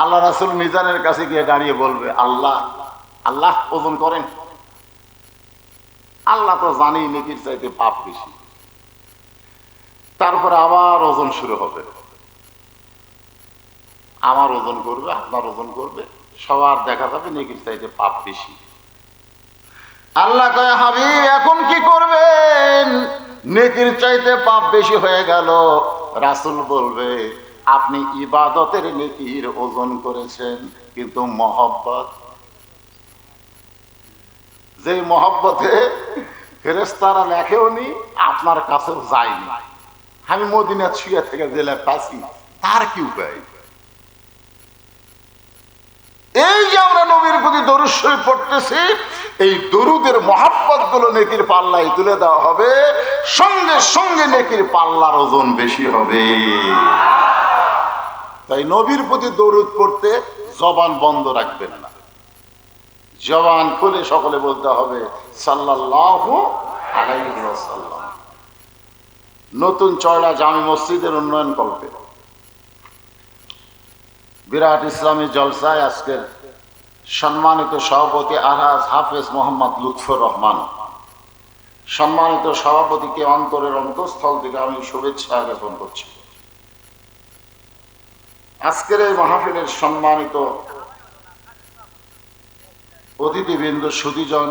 আল্লাহ রাসুল মিজানের কাছে গিয়ে দাঁড়িয়ে বলবে, আল্লাহ আল্লাহ ওজন করেন। আল্লাহ তো জানি নেকির চাইতে পাপ বেশি। তারপরে আবার ওজন শুরু হবে। আমার ওজন করবে, আপনার ওজন করবে, সবার দেখা যাবে নেকির চাইতে পাপ বেশি। আল্লাহ কয়, হাবিব, এখন কি করবেন? নেকির চাইতে পাপ বেশি হয়ে গেল। রাসুল বলবে আপনি ইবাদতের নেকির ওজন করেছেন, কিন্তু মহব্বত? যে মহব্বতে ফেরেস্তারা লেখেও নি আপনার কাছেও যায়নি। আমি মদিনা ছুঁয়ে থেকে জেলে পাচ্ছি তার কি উপায়? এই যে আমরা নবীর প্রতি দরুদ পড়তেছি, এই দরুদের মহাব্বতগুলো নেকির পাল্লায় তুলে দেওয়া হবে, সঙ্গে সঙ্গে নেকির পাল্লার ওজন বেশি হবে। তাই নবীর প্রতি দরুদ পড়তে জবান বন্ধ রাখবেন না। জবান খুলে সকলে বলতে হবে আলাইহি নতুন চয়লা জামি মসজিদের উন্নয়ন কল্পে। বিরাট ইসলামী জলসায় আজকের সম্মানিত সভাপতি আরহাজ হাফেজ মোহাম্মদ লুৎফর রহমান। সম্মানিত সভাপতিকে অন্তরের অন্তঃস্থল থেকে আমি শুভেচ্ছা জ্ঞাপন করছি। আজকের এই মাহফিলের সম্মানিত অতিথিবৃন্দ সুদীজন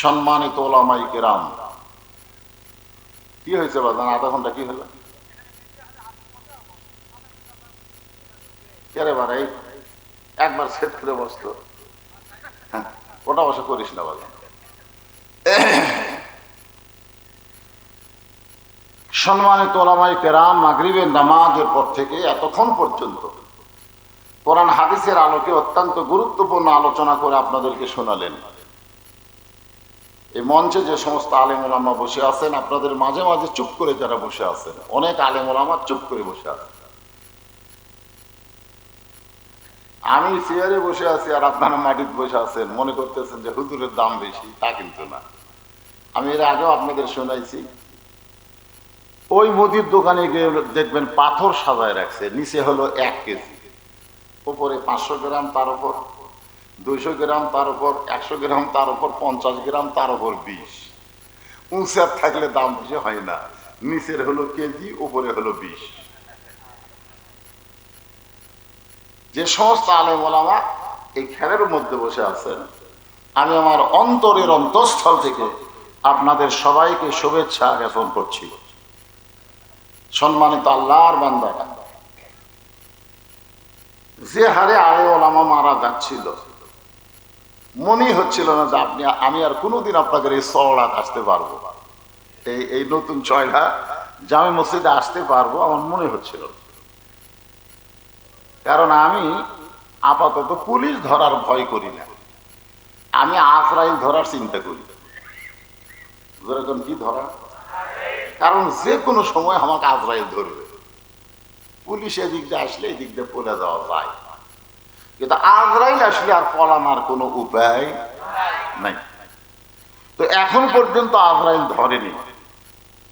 সম্মানিত ওলামাই কেরাম। কি হয়েছে বাদান আধা ঘণ্টা কি হলো? একবার সেট করে বসতো। হ্যাঁ, ওটা বসে করিস না বাবা সম্মানিত ওলামাই কেরাম নামাজের পর থেকে এতক্ষণ পর্যন্ত কোরআন হাদিসের আলোকে অত্যন্ত গুরুত্বপূর্ণ আলোচনা করে আপনাদেরকে শোনালেন। এই মঞ্চে যে সমস্ত আলেম ওলামা বসে আছেন, আপনাদের মাঝে মাঝে চুপ করে যারা বসে আছেন, অনেক আলেম ওলামা চুপ করে বসে আছেন। আমি চেয়ারে বসে আছি আর আপনারা মাটিতে বসে আছেন, মনে করতেছেন যে হুজুরের দাম বেশি, তা কিন্তু না। আমি এর আগেও আপনাদের শোনাইছি ওই মুদির দোকানে গিয়ে দেখবেন পাথর সাজায় রাখছে, নিচে হলো এক কেজি। উপরে পাঁচশো গ্রাম, তার উপর দুইশো গ্রাম, তার উপর একশো গ্রাম, তার উপর পঞ্চাশ গ্রাম, তার উপর বিষ উঁচার থাকলে দাম বেশি হয় না। নিচের হলো কেজি, উপরে হলো বিষ যে সমস্ত আলে বলামা এই খেলের মধ্যে বসে আছেন, আমি আমার অন্তরের অন্তঃস্থল থেকে আপনাদের সবাইকে শুভেচ্ছা জ্ঞাপন করছি। সম্মানিত আল্লাহর বান্দারা, যে হারে আলে ওলামা মারা যাচ্ছিল মনে হচ্ছিল না যে আপনি, আমি আর কোনোদিন আপনাদের এই চওড়াত আসতে পারব। এই এই নতুন চয়লা জামে মসজিদে আসতে পারব, আমার মনে হচ্ছিল। কারণ আমি আপাতত পুলিশ ধরার ভয় করি না। আমি আজরাইল ধরার চিন্তা করি। কি ধরা? কারণ যে কোনো সময় আমাকে আজরাইল ধরবে। পুলিশ এদিক দিয়ে আসলে এদিক দিয়ে পড়ে যাওয়া যায়। কিন্তু আজরাইল আসলে আর পলানোর কোনো উপায় নাই। তো এখন পর্যন্ত আজরাইল ধরেনি।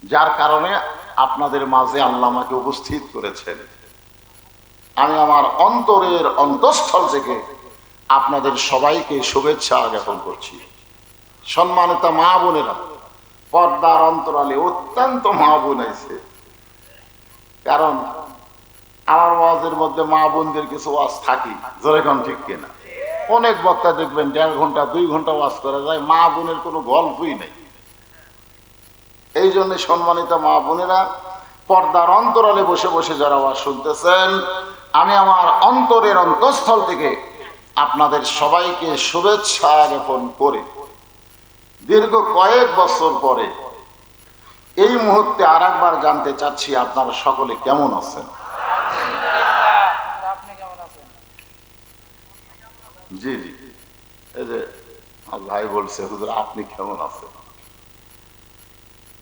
যার কারণে আপনাদের মাঝে আল্লাহ আমাকে উপস্থিত করেছেন। আমি আমার অন্তরের অন্তঃস্থল থেকে আপনাদের সবাইকে শুভেচ্ছা জ্ঞাপন করছি। সম্মানিত মা বোনেরা পর্দার অন্তরালে অত্যন্ত মা বোন আছে কারণ আমার ওয়াজের মধ্যে মা বোনদের কিছু ওয়াজ থাকি যেরকম ঠিক কিনা? অনেক বক্তা দেখবেন দেড় ঘণ্টা, দুই ঘণ্টা ওয়াজ করা যায় মা বোনের কোনো গল্পই নেই। এই জন্য সম্মানিত মা বোনেরা পর্দার অন্তরালে বসে বসে যারা ওয়াজ শুনতেছেন, আমি আমার অন্তরের অন্তঃস্থল থেকে আপনাদের সবাইকে শুভেচ্ছা জ্ঞাপন করে। দীর্ঘ কয়েক বছর পরে এই মুহূর্তে আর একবার জানতে চাচ্ছি আপনারা সকলে কেমন আছেন? জি জি। এই যে ভাই বলছে হুজুর আপনি কেমন আছেন?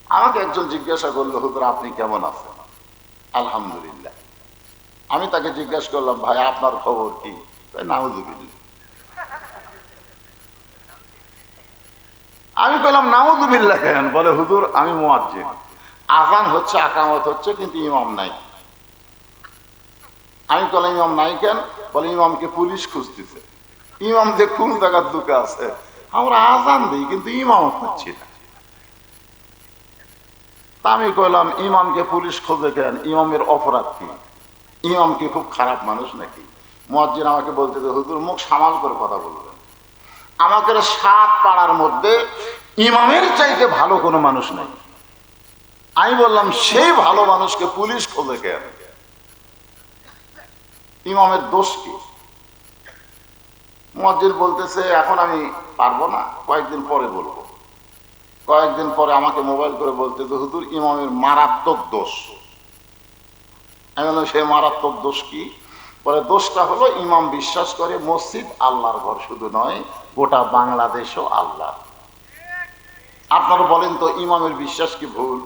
আমাকে একজন জিজ্ঞাসা করল হুজুর আপনি কেমন আছেন? আলহামদুলিল্লাহ। আমি তাকে জিজ্ঞাসা করলাম ভাই আপনার খবর কি? নাউজুবিল্লাহ। আমি বললাম নাউজুবিল্লাহ কেন? বলে, হুজুর, আমি মোয়াজ্জিন আজান হচ্ছে, আকামত হচ্ছে, কিন্তু ইমাম নাই। আমি বললাম ইমাম নাই কেন? বলে, ইমামকে পুলিশ খুঁজতেছে। ইমাম যে কোন জায়গার দুকে আছে, আমরা আজান দিই, কিন্তু ইমাম পাচ্ছি না। তা আমি কইলাম, ইমামকে পুলিশ খোঁজে কেন? ইমামের অপরাধ কি? ইমাম কি খুব খারাপ মানুষ নাকি? মসজিদ আমাকে বলতে হুজুর, মুখ সামাল করে কথা বলবেন আমাদের সাত পাড়ার মধ্যে ইমামের চাইতে ভালো কোনো মানুষ নেই। আমি বললাম, সেই ভালো মানুষকে পুলিশ খোঁজে কেন ইমামের দোষ কি? মসজিদ বলতেছে, এখন আমি পারব না, কয়েকদিন পরে বলব। কয়েকদিন পরে আমাকে মোবাইল করে বলতে যে হুজুর, ইমামের মারাত্মক দোষ। সে মারাত্মক দোষ কি? পরে দোষটা হলো, ইমাম বিশ্বাস করে, মসজিদ আল্লাহর ঘর শুধু নয় গোটা বাংলাদেশও আল্লাহ। আপনারা বলেন তো ইমামের বিশ্বাস কি ভুল?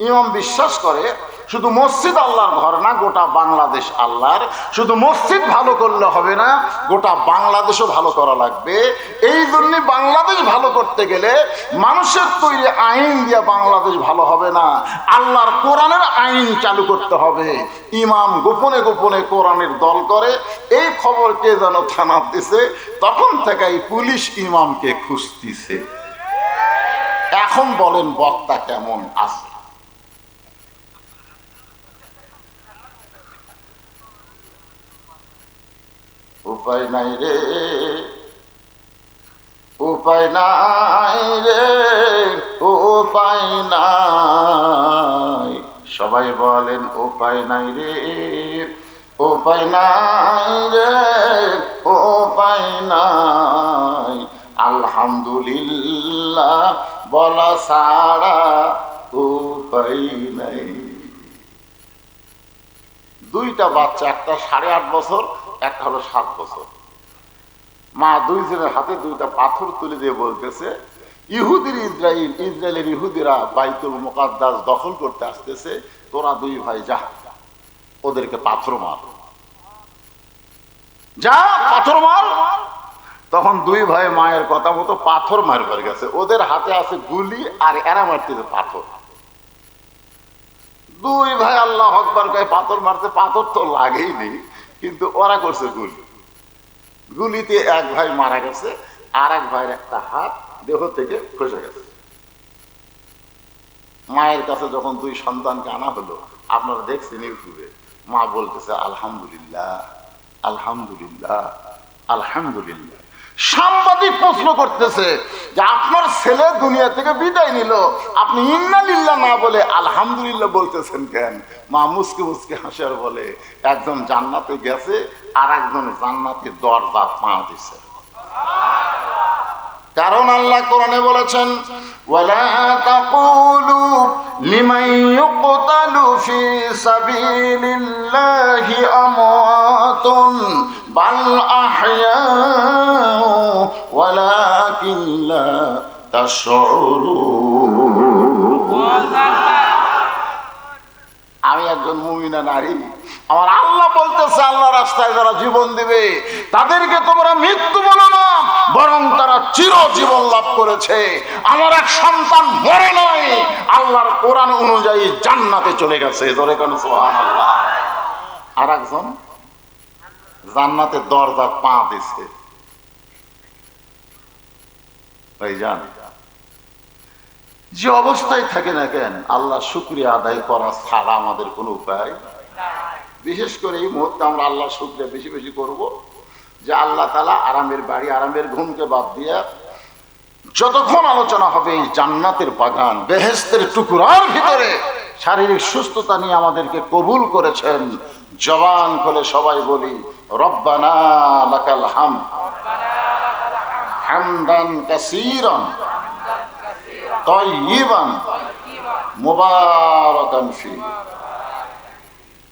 ইমাম বিশ্বাস করে শুধু মসজিদ আল্লাহর ঘর না, গোটা বাংলাদেশ আল্লাহর। শুধু মসজিদ ভালো করলে হবে না, গোটা বাংলাদেশও ভালো করা লাগবে। এই জন্য বাংলাদেশ ভালো করতে গেলে মানুষের তৈরি আইন দিয়ে বাংলাদেশ ভালো হবে না। আল্লাহর কোরআনের আইন চালু করতে হবে। ইমাম গোপনে গোপনে কোরআনের দল করে, এই খবর কে যেন থানা দিছে, তখন থেকে এই পুলিশ ইমামকে খুঁজতিছে। এখন বলেন বক্তা কেমন আছে? উপায় নাই রে। উপায় নাই রে, উপায় নাই। সবাই বলেন উপায় নাই রে। উপায় নাই রে, উপায় নাই। আলহামদুলিল্লাহ, বলা সারা উপায় নাই। দুইটা বাচ্চা, একটা সাড়ে আট বছর একটা হলো সাত বছর। মা দুইজনের হাতে দুইটা পাথর তুলে দিয়ে বলতেছে, ইহুদির ইসরায়েল ইসরায়েলের ইহুদিরা বাইতুল মোকাদ্দাস দখল করতে আসতেছে, তোরা দুই ভাই যা, ওদেরকে পাথর মার। যা, পাথর মার। তখন দুই ভাই মায়ের কথা মতো পাথর মারবার গেছে। ওদের হাতে আছে গুলি আর এরা মারতেছে পাথর। দুই ভাই আল্লাহ হকবার গায়ে পাথর মারতে পাথর তো লাগেই নেই। কিন্তু ওরা করছে গুলি। গুলিতে এক ভাই মারা গেছে আর এক ভাইয়ের একটা হাত দেহ থেকে খসে গেছে। মায়ের কাছে যখন দুই সন্তানকে আনা হলো, আপনারা দেখছেন ইউটিউবে, মা বলতেছে, আলহামদুলিল্লাহ আলহামদুলিল্লাহ আলহামদুলিল্লাহ। সাংবাদিক প্রশ্ন করতেছে যে আপনার ছেলে দুনিয়া থেকে বিদায় নিল। আপনি ইন্নালিল্লাহ না বলে আলহামদুলিল্লাহ বলতেছেন কেন? মা মুসকে মুসকে হাসার বলে, একজন জান্নাতে গেছে আর একজন জান্নাতে দরজা পা দিছে। কারণ আল্লাহ কোরআনে বলেছেন, ওয়ালা বাল আহইয়াউ ওয়ালাকিন লা আমি একজন মুমিনা নারী। আমার আল্লাহ বলতেছে, আল্লাহ রাস্তায় যারা জীবন দিবে, তাদেরকে তোমরা মৃত্যু বলো না, বরং তারা চির জীবন লাভ করেছে। আমার এক সন্তান মরে নয় আল্লাহর কোরআন অনুযায়ী জান্নাতে চলে গেছে। আর একজন জান্নাতে দরজা পা দিছে। যে অবস্থায় থাকে না কেন, আল্লাহ শুক্রিয়া আদায় করা ছাড়া আমাদের কোনো উপায় বিশেষ করে এই মুহূর্তে আমরা আল্লাহ শুক্রিয়া বেশি বেশি করব যে আল্লাহ তালা আরামের বাড়ি, আরামের ঘুমকে বাদ দিয়ে যতক্ষণ আলোচনা হবে এই জান্নাতের বাগান বেহেস্তের টুকুরার ভিতরে শারীরিক সুস্থতা নিয়ে আমাদেরকে কবুল করেছেন। জবান করে সবাই বলি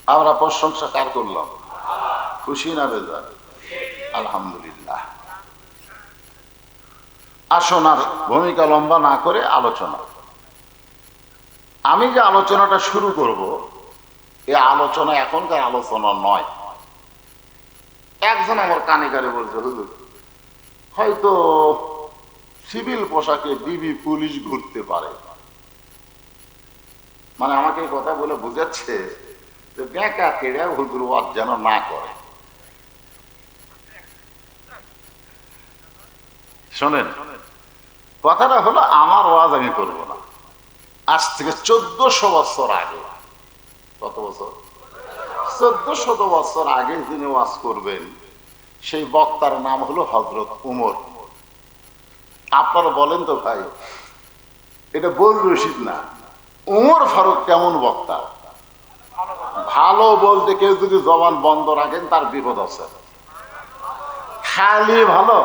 আমরা প্রশংসা কার করলাম? খুশি না বেজার? আলহামদুলিল্লাহ। আসুন আর ভূমিকা লম্বা না করে আলোচনা। আমি যে আলোচনাটা শুরু করব এই আলোচনা এখনকার আলোচনা নয়। একজন আমার কানে কানে বলছে, হুজুর, হয়তো সিভিল পোশাকে ডিবি পুলিশ ঘুরতে পারে। মানে আমাকে এই কথা বলে বুঝাচ্ছে যে বেকা কেড়ে হুজুর ওয়াজ যেন না করে। শোনেন, কথাটা হলো আমার ওয়াজ আমি করব না। আজ থেকে চোদ্দশো বছর আগে, কত বছর? চোদ্দ শত বছর আগে যিনি ওয়াজ করবেন, সেই বক্তার নাম হলো হজরত উমর। আপনারা বলেন তো ভাই, এটা বল রশিদ না। উমর ফারুক কেমন বক্তা? ভালো বলতে কেউ যদি জবান বন্ধ রাখেন, তার বিপদ আছে। খালি ভালো?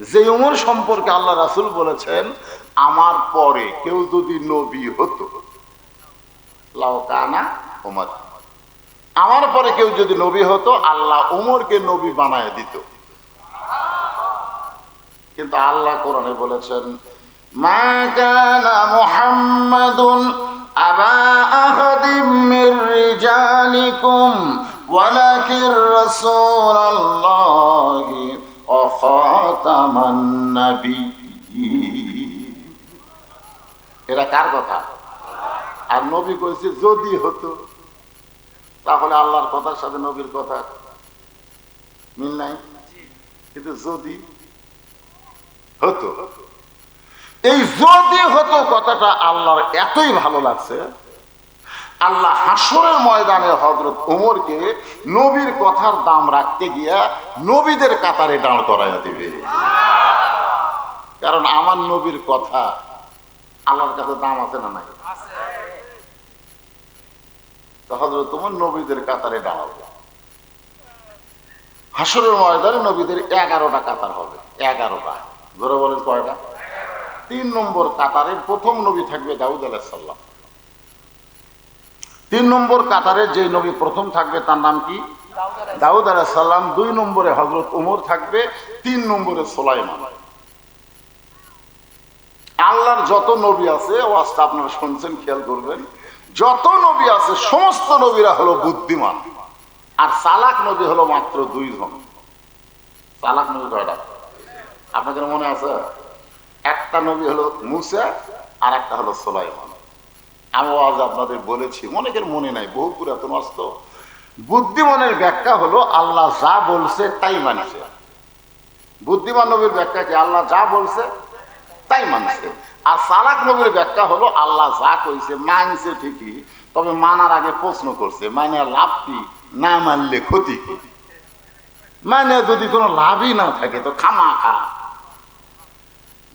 যে উমর সম্পর্কে আল্লাহ রাসুল বলেছেন আমার পরে কেউ যদি নবী হতো। লাও কানা উমর। আমার পরে কেউ যদি নবী হতো, আল্লাহ উমরকে নবী বানায় দিত। কিন্তু আল্লাহ কোরআনে বলেছেন, মা এরা কার কথা? আর নবী কইছে, যদি হতো, তাহলে আল্লাহর কথার সাথে নবীর কথা মিল নাই। কিন্তু যদি হতো, এই যদি হতো কথাটা আল্লাহর এতই ভালো লাগছে, আল্লাহ হাসরের ময়দানে হজরত উমরকে নবীর কথার দাম রাখতে গিয়া নবীদের কাতারে দাঁড় করাইয়া দিবে। কারণ আমার নবীর কথা আল্লাহর কাছে দাম আছে না নাই? তোমার নবীদের কাতারে হাসরের ময়দানে নবীদের এগারোটা কাতার হবে, এগারোটা। ধরে বলেন কয়টা? তিন নম্বর কাতারের প্রথম নবী থাকবে দাউদ তিন নম্বর কাতারের যে নবী প্রথম থাকবে, তার নাম কি? দাউদ আলাহিসাল্লাম দুই নম্বরে হজরত উমর থাকবে, তিন নম্বরে সোলাইমান। আল্লাহর যত নবী আছে ওয়াজটা আপনারা শুনছেন, খেয়াল করবেন, যত নবী আছে, সমস্ত নবীরা হলো বুদ্ধিমান। আর চালাক নবী হলো মাত্র দুইজন। চালাক নবী কয়টা? আপনাদের মনে আছে? একটা নবী হলো মুসা, আর একটা হলো সোলাইমান। আমি আজ আপনাদের বলেছি, অনেকের মনে নাই, বহু পুরাতন অস্ত। বুদ্ধিমানের ব্যাখ্যা হলো, আল্লাহ যা বলছে তাই মানছে। বুদ্ধিমান নবীর ব্যাখ্যা কি? আল্লাহ যা বলছে তাই মানছে। আর সালাক নবীর ব্যাখ্যা হলো, আল্লাহ যা কইছে মানছে ঠিকই, তবে মানার আগে প্রশ্ন করছে মানে লাভ কি না মানলে ক্ষতি কি? মানে যদি কোনো লাভই না থাকে তো খামা খা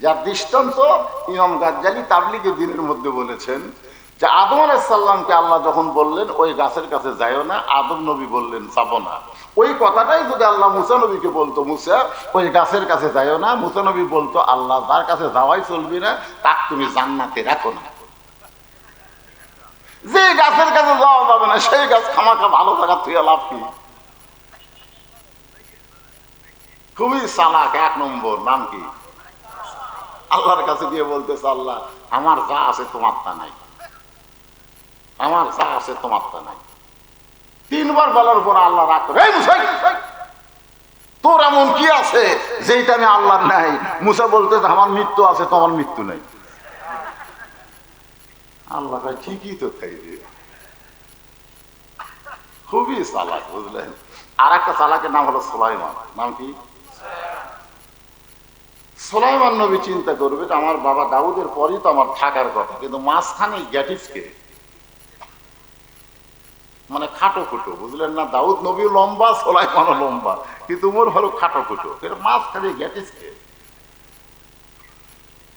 যার দৃষ্টান্ত ইমাম গাজ্জালি তাবলিগের দিনের মধ্যে বলেছেন যে আদম আলাইসাল্লামকে আল্লাহ যখন বললেন, ওই গাছের কাছে যাইও না, আদম নবী বললেন, যাব না। ওই কথাটাই যদি আল্লাহ মুসা নবীকে বলতো, মুসা, ওই গাছের কাছে যাইও না। মুসা নবী বলতো, আল্লাহ, যার কাছে যাওয়াই চলবি না, তাক তুমি জান্নাতে রাখো না। যে গাছের কাছে যাওয়া যাবে না, সেই গাছ খামাখা ভালো থাকা তুই লাভ কি? খুবই চালাক, এক নম্বর, নাম কি? আল্লাহর কাছে গিয়ে বলতেছে, আল্লাহ, আমার যা আছে তোমার তা নাই। আমার যা আছে তোমার তা নাই। তিনবার বলার পর আল্লাহ রাগ করে "এই মুসা, তোর এমন কি আছে যেটা আমি আল্লাহর নাই? মুসা বলতেছে আমার মৃত্যু আছে তোমার মৃত্যু নাই। আল্লাহ ঠিকই তো তাই খুবই চালাক বুঝলেন? আর একটা চালাকের নাম হলো সোলাইমান। নাম কি? সোলাইমান নবী চিন্তা করবে আমার বাবা দাউদের পরই তো আমার থাকার কথা কিন্তু মাঝখানে গ্যাটিসকে মানে খাটো খুটো, বুঝলেন না? দাউদ নবী লম্বা সোলাইমানও লম্বা, কিন্তু মোর হলো খাটো খুটো। এর মাঝখানে গ্যাটিসকে